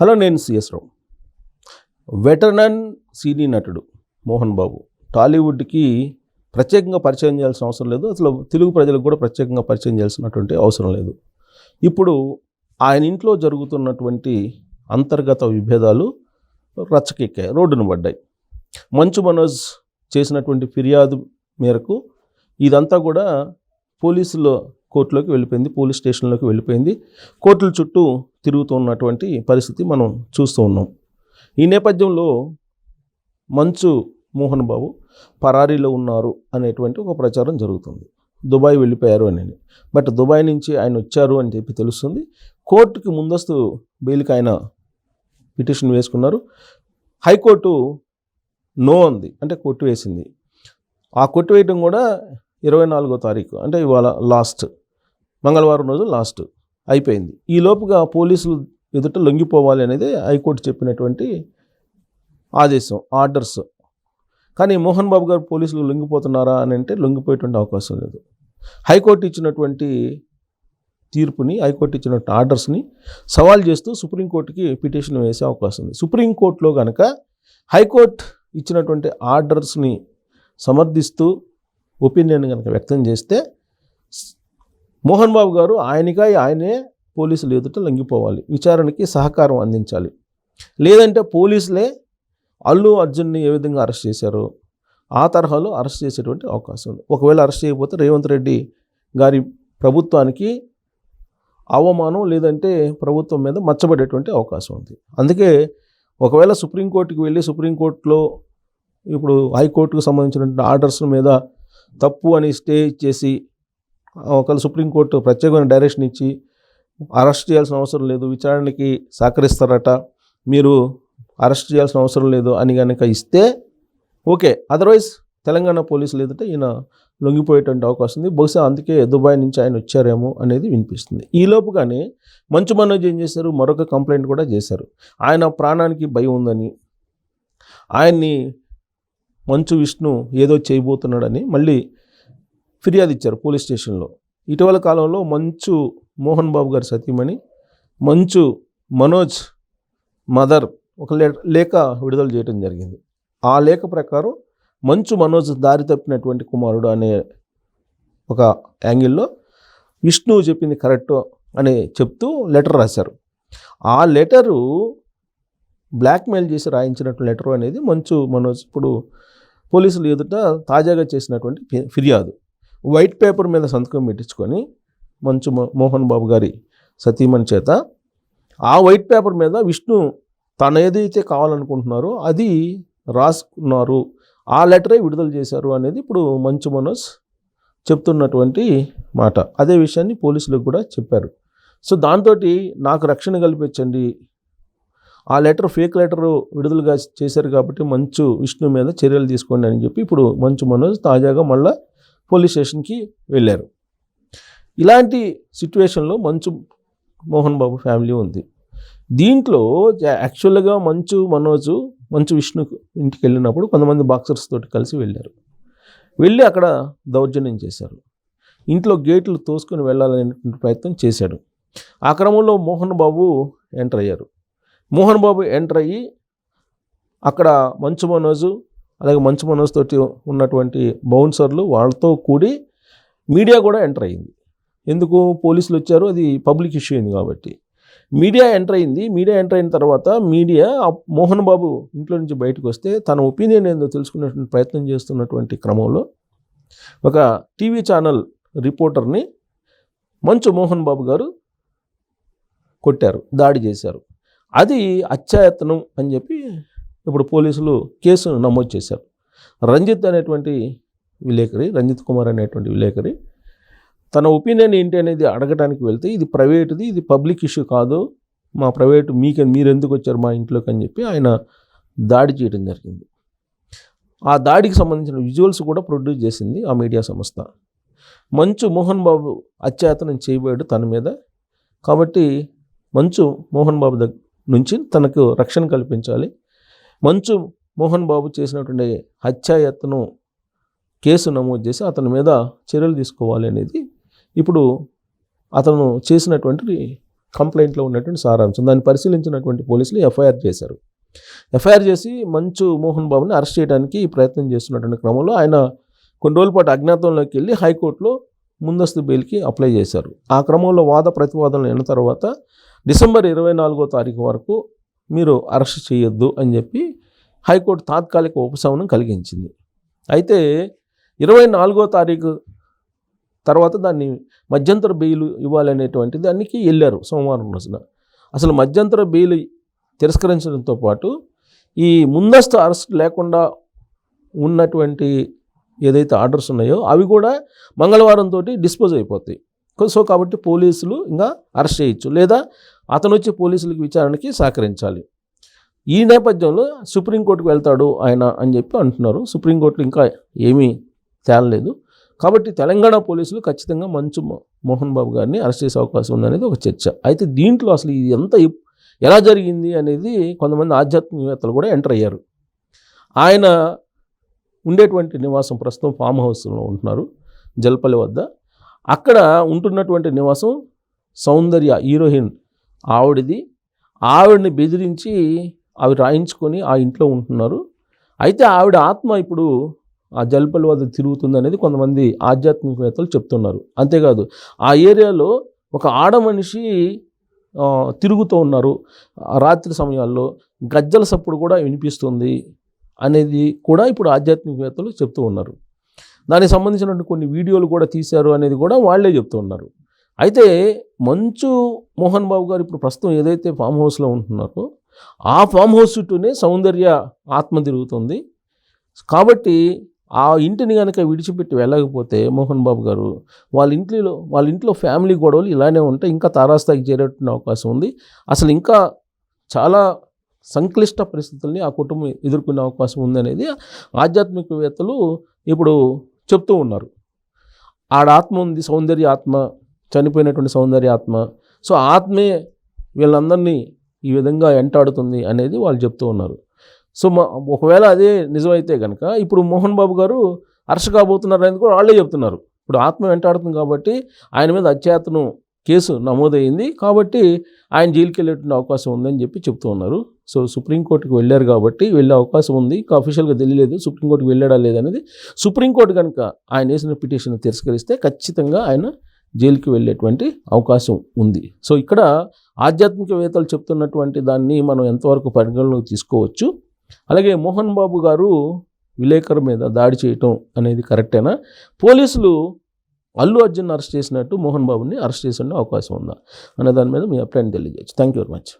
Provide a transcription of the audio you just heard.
Hello నేను CS రావు. వెటరనన్ సినీ నటుడు మోహన్ బాబు. టాలీవుడ్కి ప్రత్యేకంగా పరిచయం చేయాల్సిన అవసరం లేదు. అసలు తెలుగు ప్రజలకు కూడా ప్రత్యేకంగా పరిచయం చేయాల్సినటువంటి అవసరం లేదు. ఇప్పుడు ఆయన ఇంట్లో జరుగుతున్నటువంటి అంతర్గత విభేదాలు రచ్చకెక్కాయి రోడ్డును పడ్డాయి. మంచు మనోజ్ చేసినటువంటి ఫిర్యాదు మేరకు ఇదంతా కూడా పోలీసులో కోర్టులోకి వెళ్ళిపోయింది పోలీస్ స్టేషన్లోకి వెళ్ళిపోయింది. కోర్టుల చుట్టూ తిరుగుతూ ఉన్నటువంటి పరిస్థితి మనం చూస్తూ ఉన్నాం. ఈ నేపథ్యంలో మంచు మోహన్ బాబు పరారీలో ఉన్నారు అనేటువంటి ఒక ప్రచారం జరుగుతుంది. దుబాయ్ వెళ్ళిపోయారు అని. బట్ దుబాయ్ నుంచి ఆయన వచ్చారు అని చెప్పి తెలుస్తుంది. కోర్టుకి ముందస్తు బెయిల్కి ఆయన పిటిషన్ వేసుకున్నారు. హైకోర్టు నో అంది. అంటే కొట్టు వేసింది. ఆ కొట్టు వేయడం కూడా ఇరవై నాలుగో తారీఖు. అంటే ఇవాళ లాస్ట్. మంగళవారం రోజు లాస్ట్ అయిపోయింది. ఈ లోపుగా పోలీసులు ఎదుట లొంగిపోవాలి అనేది హైకోర్టు చెప్పినటువంటి ఆదేశం ఆర్డర్స్. కానీ మోహన్ బాబు గారు పోలీసులు లొంగిపోతున్నారా అని అంటే లొంగిపోయేటువంటి అవకాశం లేదు. హైకోర్టు ఇచ్చినటువంటి తీర్పుని హైకోర్టు ఇచ్చినటువంటి ఆర్డర్స్ని సవాల్ చేస్తూ సుప్రీంకోర్టుకి పిటిషన్ వేసే అవకాశం ఉంది. సుప్రీంకోర్టులో కనుక హైకోర్టు ఇచ్చినటువంటి ఆర్డర్స్ని సమర్థిస్తూ ఒపీనియన్ కనుక వ్యక్తం చేస్తే మోహన్ బాబు గారు ఆయనగా ఆయనే పోలీసులు ఎదుట లొంగిపోవాలి విచారణకి సహకారం అందించాలి. లేదంటే పోలీసులే అల్లు అర్జున్ని ఏ విధంగా అరెస్ట్ చేశారో ఆ తరహాలో అరెస్ట్ చేసేటువంటి అవకాశం ఉంది. ఒకవేళ అరెస్ట్ చేయకపోతే రేవంత్ రెడ్డి గారి ప్రభుత్వానికి అవమానం లేదంటే ప్రభుత్వం మీద మచ్చబడేటువంటి అవకాశం ఉంది. అందుకే ఒకవేళ సుప్రీంకోర్టుకి వెళ్ళి సుప్రీంకోర్టులో ఇప్పుడు హైకోర్టుకు సంబంధించినటువంటి ఆర్డర్స్ మీద తప్పు అని స్టే ఇచ్చేసి ఒకవేళ సుప్రీంకోర్టు ప్రత్యేకమైన డైరెక్షన్ ఇచ్చి అరెస్ట్ చేయాల్సిన అవసరం లేదు విచారణకి సహకరిస్తారట మీరు అరెస్ట్ చేయాల్సిన అవసరం లేదు అని కనుక ఇస్తే ఓకే. అదర్వైజ్ తెలంగాణ పోలీసులు ఎదుట ఈయన లొంగిపోయేటువంటి అవకాశం ఉంది. బహుశా అందుకే దుబాయ్ నుంచి ఆయన వచ్చారేమో అనేది వినిపిస్తుంది. ఈలోపు కానీ మంచు మనోజ్ ఏం చేశారు? మరొక కంప్లైంట్ కూడా చేశారు. ఆయన ప్రాణానికి భయం ఉందని ఆయన్ని మంచు విష్ణు ఏదో చేయబోతున్నాడని మళ్ళీ ఫిర్యాదు ఇచ్చారు పోలీస్ స్టేషన్లో. ఇటీవల కాలంలో మంచు మోహన్ బాబు గారి సతీమణి మంచు మనోజ్ మదర్ ఒక లేఖ విడుదల చేయడం జరిగింది. ఆ లేఖ ప్రకారం మంచు మనోజ్ దారి తప్పినటువంటి కుమారుడు అనే ఒక యాంగిల్లో విష్ణువు చెప్పింది కరెక్ట్ అని చెప్తూ లెటర్ రాశారు. ఆ లెటరు బ్లాక్మెయిల్ చేసి రాయించినట్టు లెటర్ అనేది మంచు మనోజ్ ఇప్పుడు పోలీసులు ఎదుట తాజాగా చేసినటువంటి ఫిర్యాదు. వైట్ పేపర్ మీద సంతకం పెట్టించుకొని మంచు మోహన్ బాబు గారి సతీమణి చేత ఆ వైట్ పేపర్ మీద విష్ణు తను ఏదైతే కావాలనుకుంటున్నారో అది రాసుకున్నారు. ఆ లెటరే విడుదల చేశారు అనేది ఇప్పుడు మంచు మనోజ్ చెప్తున్నటువంటి మాట. అదే విషయాన్ని పోలీసులకు కూడా చెప్పారు. సో దాంతో నాకు రక్షణ కల్పించండి. ఆ లెటర్ ఫేక్ లెటర్ విడుదలగా చేశారు కాబట్టి మంచు విష్ణు మీద చర్యలు తీసుకోండి అని చెప్పి ఇప్పుడు మంచు మనోజ్ తాజాగా మళ్ళీ పోలీస్ స్టేషన్కి వెళ్ళారు. ఇలాంటి సిచ్యువేషన్లో మంచు మోహన్ బాబు ఫ్యామిలీ ఉంది. దీంట్లో జా- యాక్చువల్గా మంచు మనోజు మంచు విష్ణు ఇంటికి వెళ్ళినప్పుడు కొంతమంది బాక్సర్స్ తోటి కలిసి వెళ్ళారు. వెళ్ళి అక్కడ దౌర్జన్యం చేశారు. ఇంట్లో గేట్లు తోసుకొని వెళ్ళాలనేటువంటి ప్రయత్నం చేశాడు. ఆ క్రమంలో మోహన్ బాబు ఎంటర్ అయ్యారు. మోహన్ బాబు ఎంటర్ అయ్యి అక్కడ మంచు మనోజు అలాగే మంచు మనసుతోటి తోటి ఉన్నటువంటి బౌన్సర్లు వాళ్ళతో కూడి మీడియా కూడా ఎంటర్ అయింది ఎందుకు? పోలీసులు వచ్చారు అది పబ్లిక్ ఇష్యూ అయింది కాబట్టి. మీడియా ఎంటర్ అయింది మీడియా ఎంటర్ అయిన తర్వాత మీడియా మోహన్ బాబు ఇంట్లో నుంచి బయటకు వస్తే తన ఒపీనియన్ ఏందో తెలుసుకునేటువంటి ప్రయత్నం చేస్తున్నటువంటి క్రమంలో ఒక టీవీ ఛానల్ రిపోర్టర్ని మంచు మోహన్ బాబు గారు కొట్టారు దాడి చేశారు. అది అత్యాయత్నం అని చెప్పి ఇప్పుడు పోలీసులు కేసు నమోదు చేశారు. రంజిత్ అనేటువంటి విలేకరి రంజిత్ కుమార్ అనేటువంటి విలేకరి తన ఒపీనియన్ ఏంటి అనేది అడగడానికి వెళ్తే ఇది ప్రైవేటుది ఇది పబ్లిక్ ఇష్యూ కాదు మా ప్రైవేట్ మీకు మీరు ఎందుకు వచ్చారు మా ఇంట్లోకి అని చెప్పి ఆయన దాడి చేయడం జరిగింది. ఆ దాడికి సంబంధించిన విజువల్స్ కూడా ప్రొడ్యూస్ చేసింది ఆ మీడియా సంస్థ. మంచు మోహన్ బాబు అత్యాతనం చేయబోయాడు తన మీద. కాబట్టి మంచు మోహన్ బాబు దగ్గర నుంచి తనకు రక్షణ కల్పించాలి. మంచు మోహన్ బాబు చేసినటువంటి హత్యాయత్నం కేసు నమోదు చేసి అతని మీద చర్యలు తీసుకోవాలి అనేది ఇప్పుడు అతను చేసినటువంటి కంప్లైంట్లో ఉన్నటువంటి సారాంశం. దాన్ని పరిశీలించినటువంటి పోలీసులు ఎఫ్ఐఆర్ చేశారు. ఎఫ్ఐఆర్ చేసి మంచు మోహన్ బాబుని అరెస్ట్ చేయడానికి ప్రయత్నం చేస్తున్నటువంటి క్రమంలో ఆయన కొన్ని రోజుల పాటు అజ్ఞాతంలోకి వెళ్ళి హైకోర్టులో ముందస్తు బెయిల్కి అప్లై చేశారు. ఆ క్రమంలో వాద ప్రతివాదనలు అయిన తర్వాత డిసెంబర్ ఇరవై నాలుగో తారీఖు వరకు మీరు అరెస్ట్ చేయొద్దు అని చెప్పి హైకోర్టు తాత్కాలిక ఉపశమనం కలిగించింది. అయితే ఇరవై నాలుగో తారీఖు తర్వాత దాన్ని మధ్యంతర బెయిల్ ఇవ్వాలనేటువంటి దానికి వెళ్ళారు సోమవారం రోజున. అసలు మధ్యంతర బెయిల్ తిరస్కరించడంతో పాటు ఈ ముందస్తు అరెస్ట్ లేకుండా ఉన్నటువంటి ఏదైతే ఆర్డర్స్ ఉన్నాయో అవి కూడా మంగళవారం తోటి డిస్పోజ్ అయిపోతాయి. సో కాబట్టి పోలీసులు ఇంకా అరెస్ట్ చేయొచ్చు. లేదా అతను వచ్చి పోలీసులకు విచారణకి సహకరించాలి. ఈ నేపథ్యంలో సుప్రీంకోర్టుకు వెళ్తాడు ఆయన అని చెప్పి అంటున్నారు. సుప్రీంకోర్టులో ఇంకా ఏమీ తేలలేదు. కాబట్టి తెలంగాణ పోలీసులు ఖచ్చితంగా మంచు మోహన్ బాబు గారిని అరెస్ట్ చేసే అవకాశం ఉందనేది ఒక చర్చ. అయితే దీంట్లో అసలు ఇది ఎంత ఎలా జరిగింది అనేది కొంతమంది ఆధ్యాత్మికవేత్తలు కూడా ఎంటర్ అయ్యారు. ఆయన ఉండేటువంటి నివాసం ప్రస్తుతం ఫామ్ హౌస్లో ఉంటున్నారు. జల్పల్లి వద్ద. అక్కడ ఉంటున్నటువంటి నివాసం సౌందర్య హీరోయిన్ ఆవిడది. ఆవిడని బెదిరించి అవి రాయించుకొని ఆ ఇంట్లో ఉంటున్నారు. అయితే ఆవిడ ఆత్మ ఇప్పుడు ఆ జల్పల్లి వద్ద తిరుగుతుంది అనేది కొంతమంది ఆధ్యాత్మికవేత్తలు చెప్తున్నారు. అంతేకాదు ఆ ఏరియాలో ఒక ఆడ మనిషి తిరుగుతూ ఉన్నారు. రాత్రి సమయాల్లో గజ్జల సప్పుడు కూడా వినిపిస్తుంది అనేది కూడా ఇప్పుడు ఆధ్యాత్మికవేత్తలు చెప్తూ ఉన్నారు. దానికి సంబంధించినటువంటి కొన్ని వీడియోలు కూడా తీశారు అనేది కూడా వాళ్ళే చెప్తూ ఉన్నారు అయితే మంచు మోహన్ బాబు గారు ఇప్పుడు ప్రస్తుతం ఏదైతే ఫామ్ హౌస్లో ఉంటున్నారో ఆ ఫామ్ హౌస్ చుట్టూనే సౌందర్య ఆత్మ తిరుగుతుంది. కాబట్టి ఆ ఇంటిని కనుక విడిచిపెట్టి వెళ్ళకపోతే మోహన్ బాబు గారు వాళ్ళ ఇంట్లో వాళ్ళ ఇంట్లో ఫ్యామిలీ గొడవలు ఇలానే ఉంటాయి. ఇంకా తారాస్థాయికి చేరేటువంటి అవకాశం ఉంది. అసలు ఇంకా చాలా సంక్లిష్ట పరిస్థితుల్ని ఆ కుటుంబం ఎదుర్కొనే అవకాశం ఉందనేది ఆధ్యాత్మికవేత్తలు ఇప్పుడు చెప్తూ ఉన్నారు. ఆడ ఆత్మ ఉంది సౌందర్య ఆత్మ చనిపోయినటువంటి సౌందర్య ఆత్మ. సో ఆత్మే వీళ్ళందరినీ ఈ విధంగా ఎంటాడుతుంది అనేది వాళ్ళు చెప్తూ ఉన్నారు. సో మా ఒకవేళ అదే నిజమైతే కనుక ఇప్పుడు మోహన్ బాబు గారు అరెస్ట్ కాబోతున్నారు అనేది కూడా వాళ్ళే చెప్తున్నారు. ఇప్పుడు ఆత్మ వెంటాడుతుంది కాబట్టి ఆయన మీద అత్యాతను కేసు నమోదైంది. కాబట్టి ఆయన జైలుకి వెళ్ళేటువంటి అవకాశం ఉందని చెప్పి చెప్తూ ఉన్నారు. సో సుప్రీంకోర్టుకి వెళ్ళారు కాబట్టి వెళ్ళే అవకాశం ఉంది. ఇంకా అఫీషియల్గా తెలియలేదు సుప్రీంకోర్టుకి వెళ్ళాడా లేదనేది సుప్రీంకోర్టు కనుక ఆయన వేసిన పిటిషన్ తిరస్కరిస్తే ఖచ్చితంగా ఆయన జైలుకి వెళ్ళేటువంటి అవకాశం ఉంది. సో ఇక్కడ ఆధ్యాత్మికవేత్తలు చెప్తున్నటువంటి దాన్ని మనం ఎంతవరకు పరిగణలోకి తీసుకోవచ్చు. అలాగే మోహన్ బాబు గారు విలేకరు మీద దాడి చేయటం అనేది కరెక్టేనా? పోలీసులు అల్లు అర్జున్ అరెస్ట్ చేసినట్టు మోహన్ బాబుని అరెస్ట్ చేసే అవకాశం ఉందా? అనే దాని మీద మీ అభిప్రాయం తెలియజేయచ్చు. Thank you very much